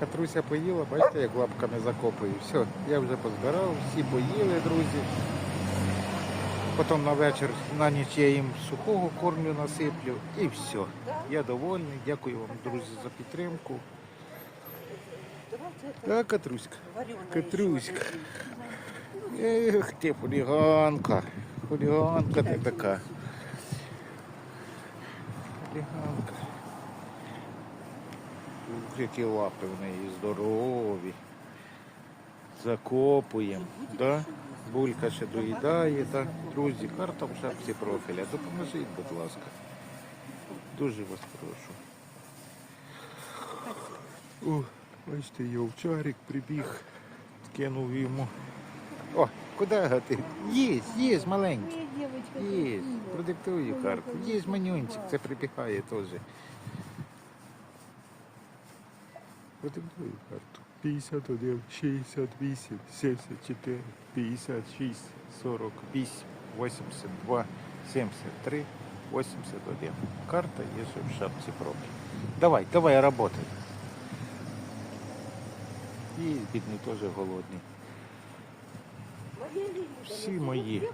Катруся поїла, бачите, як лапками закопую. Все, я вже позбирав, всі поїли, друзі. Потім на вечір, на ніч я їм сухого кормлю насиплю і все. Я довольний. Дякую вам, друзі, за підтримку. Так, Катруська. Катруська. Ех, ти хуліганка. Хуліганка ти така. Хуліганка. Ух, які лапи в неї здорові. Закопуємо. Да? Булька ще доїдає. Так? Друзі, карта в шапці профіля. Допоможіть, будь ласка. Дуже вас прошу. О, бачите, є овчарик прибіг, кинув йому. О, куди гати? Єсть, єсть, маленький. Є, продиктую карту. Є манюнчик, це прибігає теж. Продиктую карту. 51, 68, 74, 56, 48, 82, 73, 81. Карта є в шапці профі. Давай, давай, работай. І бідний теж голодний. Всі мої.